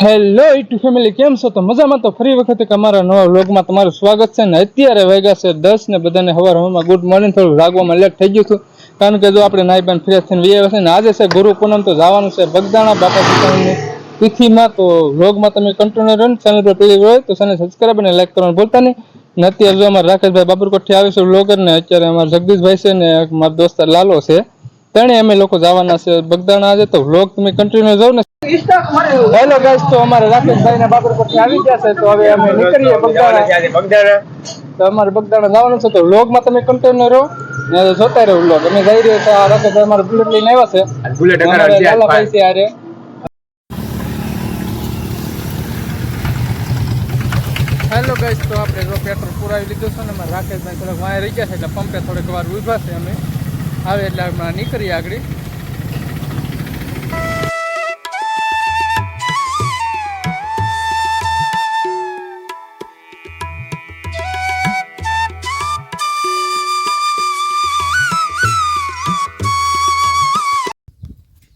Hello YouTube family કેમ છો? તો મજામાં? તો ફરી વખતે અમારા નવા વ્લોગમાં તમારું સ્વાગત છે ને અત્યારે વાગ્યા છે દસ ને બધાને હવાર હવામાં ગુડ મોર્નિંગ થોડું રાગવામાં લેટ થઈ ગયું હતું કારણ કે જો આપણે નાઈ બાન ફ્રેશ થઈને વી આવ્યા છે ને આજે છે ગુરુ પૂનમ, તો જવાનું છે બગદાણા બાપા સીતારામની તિથિમાં. તો વ્લોગમાં તમે કન્ટિન્યુ રહો ચેનલ પર પેલી હોય તો ચેનલ સબસ્ક્રાઈબ અને લાઈક કરવાનું ભૂલતા નહીં. અત્યારે જો અમારા રાકેશભાઈ બાબરકોઠી આવે છે વ્લોગર ને, અત્યારે અમારા જગદીશભાઈ છે ને એક દોસ્તાર દોસ્ત લાલો છે. ત્રણે અમે લોકો જવાના છે. બગદાણા આજે તો વ્લોગ તમે કન્ટિન્યુ જાઓ ને. હેલો ગાઈસ તો અમારે રાકેશભાઈ ને બાબરકોટ આવી ગયા છે તો હવે અમે નીકળીએ બગદાણા. તો અમારે બગદાણા જવાનું છે તો વ્લોગમાં તમે કન્ટિન્યુ રહો. ને જોતા રહો વ્લોગ અમે જઈ રહ્યા છે આ રાકેશભાઈ અમારે બુલેટ લઈને આવ્યા છે. બુલેટ અમારે લાલાભાઈ છે આરે હેલો ગાઈસ તો આપણે જો પેટ્રોલ પુરાવી લીધું છે ને અમારે રાકેશભાઈ થોડાક વાય રહી ગયા છે એટલે પંપે થોડીક વાર ઊભા છે અમે. આવે એટલે હમણાં નીકળીએ આગળ.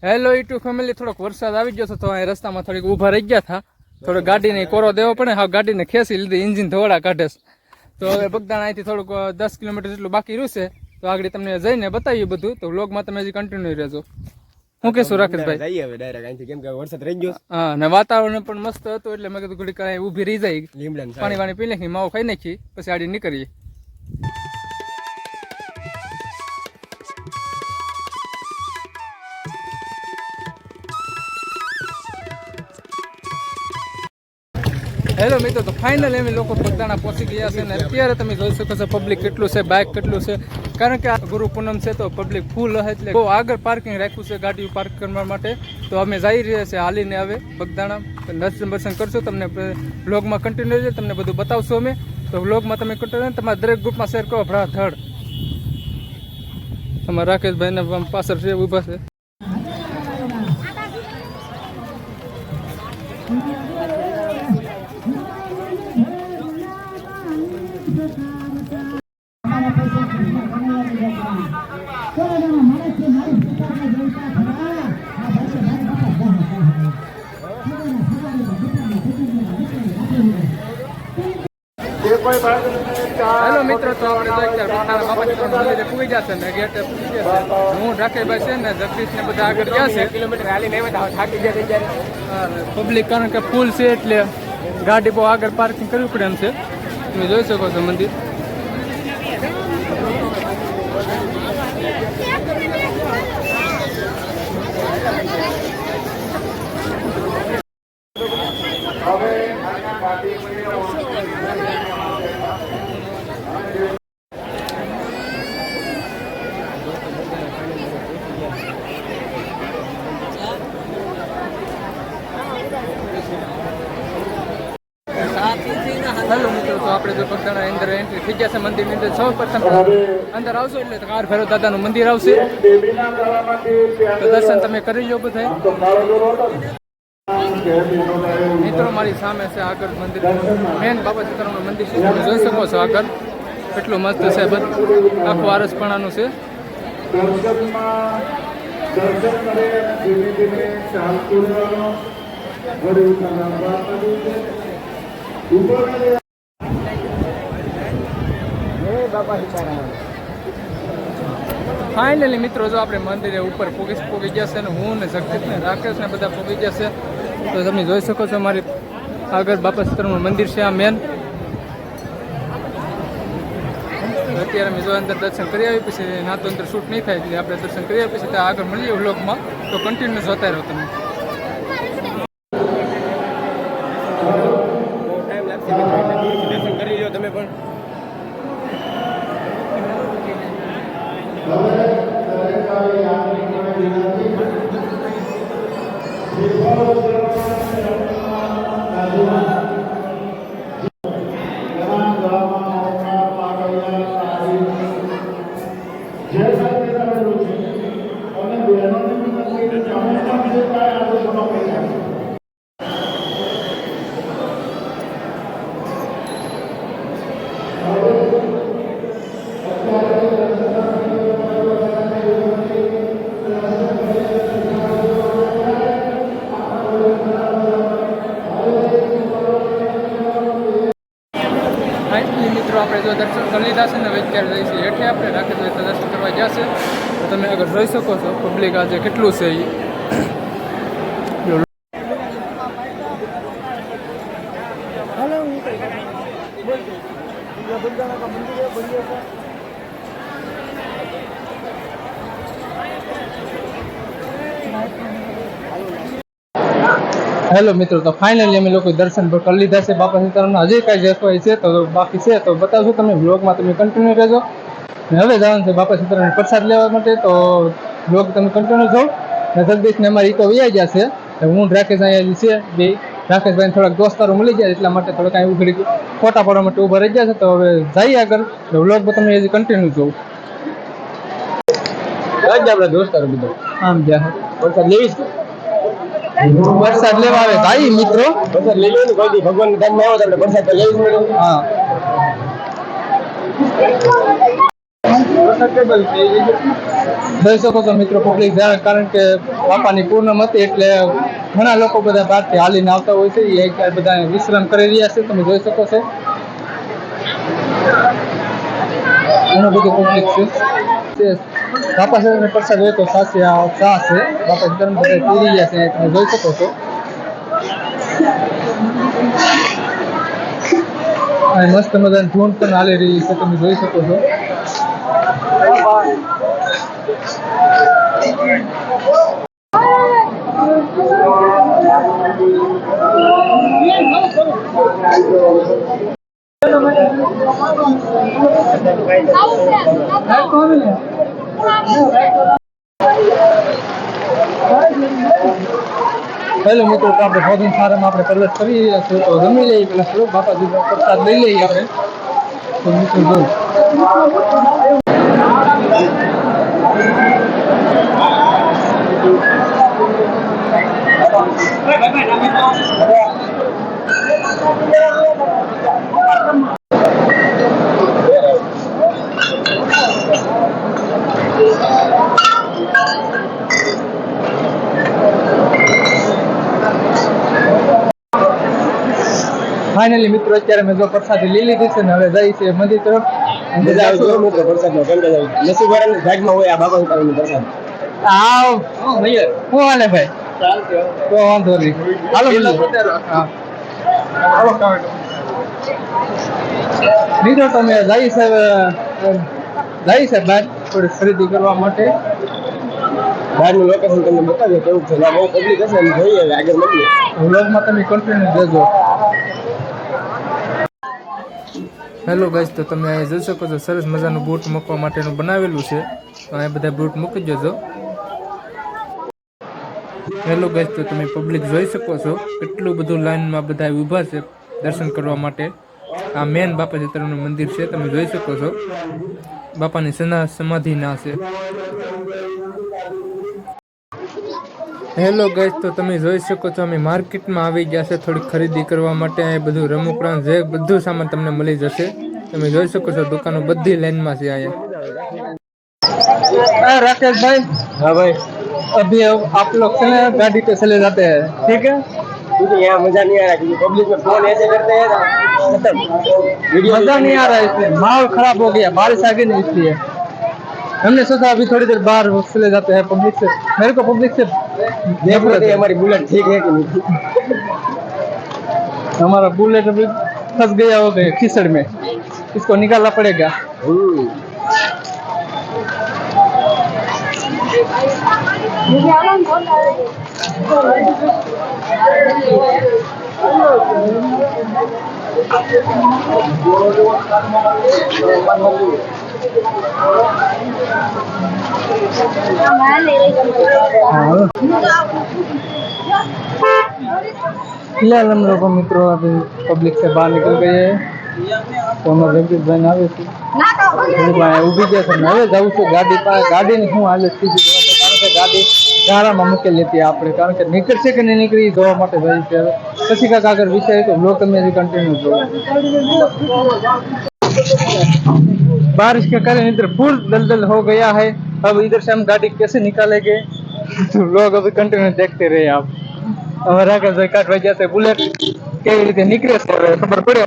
હેલો ટુ ફેમિલી થોડોક વરસાદ આવી ગયો તો અહીં રસ્તામાં થોડીક ઊભા રહી ગયા હતા. થોડો ગાડીને કોરો દેવો પડે હા, ગાડીને ખેંચી લીધી ઇન્જિન ધોળા કાઢે તો હવે બગદાણા અહીંથી થોડુંક દસ કિલોમીટર જેટલું બાકી રહ્યું તો આગળ તમને જઈને બતાવ્યું બધું. તો વ્લોગમાં તમે હજી કન્ટિન્યુ રહેજો. હું કહેશું રાકેશભાઈ? જઈએ હવે ડાયરેક્ટ અહીંથી. કેમ કે વરસાદ રહી ગયો હા અને વાતાવરણ પણ મસ્ત હતું એટલે મેં કીધું ઘડી કરાય ઊભી રહી જાય. પાણી વાણી પી નાખી માવો ખાઈ નાખી પછી આડી નીકળીએ. હેલો મિત્રો, તો ફાઇનલ એમ લોકો બગદાણા પહોંચી ગયા છે ને અત્યારે તમે જોઈ શકો છો પબ્લિક કેટલું છે બાઇક કેટલું છે. કારણ કે આ ગુરુ પૂનમ છે તો પબ્લિક ફૂલ હશે એટલે બહુ આગળ પાર્કિંગ રાખ્યું છે ગાડીઓ પાર્ક કરવા માટે. તો અમે જઈ રહ્યા છે હાલીને હવે બગદાણા. દર્શન દર્શન કરશું, તમને વ્લોગમાં કન્ટિન્યુ છે તમને બધું બતાવશું અમે. તો બ્લોગમાં તમે કન્ટિન્યુ તમારા દરેક ગ્રુપમાં શેર કરો ભરા થડ તમારા રાકેશભાઈના પાછળ છે, ઊભા છે. હેલો મિત્રો તો આપણે તો અત્યારે પોતાના બાપા સીતારામ મંદિરે પૂગી જશે ને ગેટે પૂરી જશે. હું રાકેશભાઈ છે ને જગદીશ ને બધા આગળ ગયા છે. કિલોમીટર થાકી ગયા ત્યારે. પબ્લિક કારણ કે ફૂલ છે એટલે ગાડી બહુ આગળ પાર્કિંગ કરવી પડે એમ છે. તમે જોઈ શકો છો મંદિર. હેલો અંદર એન્ટ્રી થઈ છે મંદિરની અંદર સૌ પ્રથમ અંદર આવશો એટલે કાર દાદાનું મંદિર આવશે. તો દર્શન તમે કરી લો બધા મિત્રો મારી સામે છે આગળ મંદિર. મેન બાબા સીતારામનું મંદિર છે તમે જોઈ શકો છો આગળ. કેટલું મસ્ત છે બધું આખું આરસપણાનું છે. દર્શન કરે ધીમે ધીમે ફાઇનલી મિત્રો જો આપણે મંદિરે ઉપર પોગી પોગી ગયા છે ને હું ને જગદીપ ને રાકેશ ને બધા પોગી ગયા છે તો તમે જોઈ શકો છો મારી આગળ બાપા સીતારામનું મંદિર છે આ મેન અત્યારે અમે જો અંદર દર્શન કરી આવી પછી ના તો અંદર શૂટ નહીં થાય એટલે આપણે દર્શન કરી આવી પછી ત્યાં આગળ મળીએ વ્લોગમાં તો કન્ટિન્યુ જોતા રહો તમે. દર્શન કરી લો તમે પણ. જે મિત્રો, આપણે જો દર્શન કરી લીધા છે ને, હવે અત્યારે છીએ હેઠે આપણે. રાખે તો દર્શન કરવા જશે તો તમે આગળ જોઈ શકો છો પબ્લિક આજે કેટલું છે એ હેલો મિત્રો તો ફાઇનલી અમે લોકો દર્શન પણ કરી લીધા છે. બાપા સીતારામના હજી કાંઈ જસવાય છે તો બાકી છે તો બતાવશું તમે બ્લોગમાં તમે કન્ટિન્યુ રહેજો. અને હવે જવાનું છે બાપા સીતારામનો પ્રસાદ લેવા માટે તો બ્લોગ તમે કન્ટિન્યુ જો ને જગદીશ ને અમારી તો વૈયા ગયા છે. તો હું ને રાકેશ અહીંયા છે બે રાકેશભાઈ થોડાક દોસ્તારો મળી ગયા એટલા માટે થોડાક અહીં ઉઘડી ફોટા પાડવા માટે ઊભા રહી ગયા છે. તો હવે જઈએ આગળ. તો બ્લોગ તમે હજી કન્ટિન્યુ જોઉં આપણા દોસ્તારો બધો આમ જ્યાં વરસાદ લેવીશ વરસાદ લેવા આવે ભાઈ મિત્રો. વરસાદ લઈ લો ને કોઈ દી ભગવાન ટાઈમમાં આવો તો વરસાદ તો લેવી જ મળે હા. જોઈ શકો છો મિત્રો પબ્લિક જાણે કારણ કે બાપાની પૂર્ણમ હતી એટલે ઘણા લોકો બધા બહારથી હાલીને આવતા હોય છે એ બધા વિશ્રામ કરી રહ્યા છે તમે જોઈ શકો છો. ઘણું બધું પબ્લિક છે. બાપા સાહેબને પ્રસાદ હોય તો સાથે આ સા છે બાપા ગરમ બધા પૂરી ગયા છે તમે જોઈ શકો છો અને મસ્ત મજાની ધૂન પણ હાલી રહી છે તમે જોઈ શકો છો હેલો મિત્રો, તો આપણે ભોજન સારામાં આપણે પ્રવેશ કરી રહ્યા છીએ. તો જમી લઈએ પેલા થોડું બાપાજી પ્રસાદ લઈ લઈએ આપણે. તો મિત્રો જો. ફાઇનલી મિત્રો અત્યારે મેં જો પ્રસાદી લઈ લીધી છે ને હવે જઈ છે મંદિર તરફ. ભાગમાં હોય આ બાબા પ્રસાદ. આવ. હાલે ભાઈ? તો વાંધો નહીં. હાલો મિત્રો. તમે જઈ સાહેબ જઈ સાહેબ બહાર થોડી ખરીદી કરવા માટે. બહારનું લોકેશન તમને બતાવીએ કેવું છે? બહુ પબ્લિક હશે જોઈએ આગળ મળીએ. વ્લોગમાં તમે કન્ટિન્યુ દેજો હેલો ગાઈસ તો તમે અહીં જોઈ શકો છો, સરસ મજાનું બૂટ મૂકવા માટેનું બનાવેલું છે. તો અહીંયા બધા બૂટ મૂકી જજો હેલો ગાઈસ તો તમે પબ્લિક જોઈ શકો છો, કેટલું બધું લાઇનમાં બધા ઊભા છે દર્શન કરવા માટે. આ મેન બાપા સીતારામનું મંદિર છે, તમે જોઈ શકો છો. બાપાની સના સમાધિ ના છે. હેલો ગાઈસ તો તમે જોઈ શકો છો અમે માર્કેટમાં આવી ગયા છે થોડી ખરીદી કરવા માટે અહીં બધું રમકડાં જે બધું સામાન તમને મળી જશે તમે જોઈ શકો છો દુકાનો બધી લાઈનમાં છે અહીંયા राकेश भाई हाँ भाई अभी आप लोग चले गाड़ी पे चले जाते हैं ठीक है क्योंकि यहाँ मजा नहीं आ रहा क्योंकि पब्लिक में फोन ऐसे करते हैं ना खत्म वीडियो मजा नहीं आ रहा है इसमें माहौल खराब हो गया बारिश आ गई नहीं इसलिए हमने सोचा अभी थोड़ी देर बाहर चले जाते हैं पब्लिक से मेरे को पब्लिक से देख रहे थे हमारी बुलेट ठीक है कि नहीं? हमारा बुलेट अभी फंस गया हो गया खिसड़ में। इसको निकालना पड़ेगा। फिलहाल हम लोग मित्रों अभी पब्लिक से बाहर निकल गए हैं તો અમારા જગદીશભાઈ આવે છે થોડીક વાર ઊભી ગયા છે ને હવે જવું છું ગાડી પાસે ગાડીની શું હાલત થઈ ગઈ જોવા માટે. કારણ કે ગાડી ગાળામાં મૂકેલી હતી આપણે કારણ કે નીકળશે કે નહીં નીકળી એ જોવા માટે જાય છે હવે પછી કાંઈક આગળ વિચારી તો બ્લોગ તમે હજી કન્ટિન્યુ જોવો बारिश के कारण इधर फुल दलदल हो गया है अब इधर से हम गाड़ी कैसे निकालेंगे तो लोग अभी कंटिन्यू देखते रहे आप हमारा का जो काट वजह से बुलेट કેવી રીતે નીકળે છે હવે ખબર પડે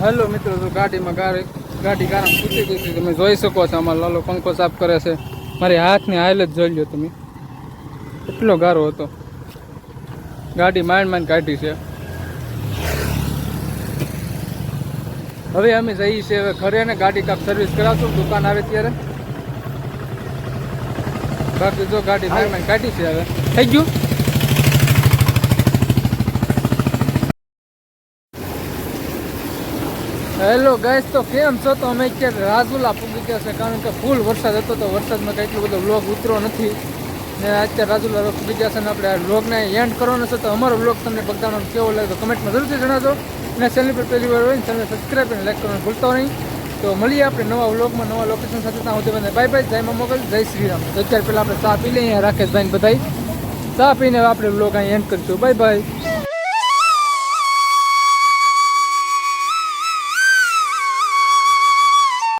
હેલો મિત્રો તો ગાડીમાં ગાડી ગાડી ગારામ તૂટી ગઈ હતી તમે જોઈ શકો છો અમારો લાલો પંખો સાફ કરે છે મારી હાથની હાલ જ જોઈ લો તમે એટલો ગારો હતો ગાડી માંડ માંડ કાઢી છે. હવે અમે જઈએ છીએ, હવે ઘરે ને ગાડી કાપ સર્વિસ કરાવશું, દુકાન આવે ત્યારે. બાકી જો ગાડી માંડ કાઢી છે હવે. થઈ ગયું? હેલો ગાઈસ તો કેમ છો? તો અમે અત્યારે રાજુલા પૂગી ગયા છે, કારણ કે ફૂલ વરસાદ હતો, તો વરસાદમાં કંઈ એટલો બધો વ્લોગ ઉતરો નથી. ને અત્યારે રાજુલા પૂગી ગયા છે અને આપણે આ વ્લોગને એન્ડ કરવાનો છે. તો અમારો વ્લોગ તમને બધાનો કેવો લાગે તો કમેન્ટમાં જરૂરથી જણાવજો. અને ચેનલ પર પહેલી વાર હોય ને ચેનલ સબસ્ક્રાઈબ અને લાઈક કરવાનું ભૂલતો નહીં. તો મળીએ આપણે નવા વ્લોગમાં નવા લોકેશન સાથે. ત્યાં સુધી બધા બાય બાય જય મોકલ જય શ્રી રામ. તો અત્યારે પહેલાં આપણે ચા પી લઈએ. અહીંયા રાકેશભાઈ બધાય. ચા પીને આપણે વ્લોગ અહીં એન્ડ કરીશું. Bye bye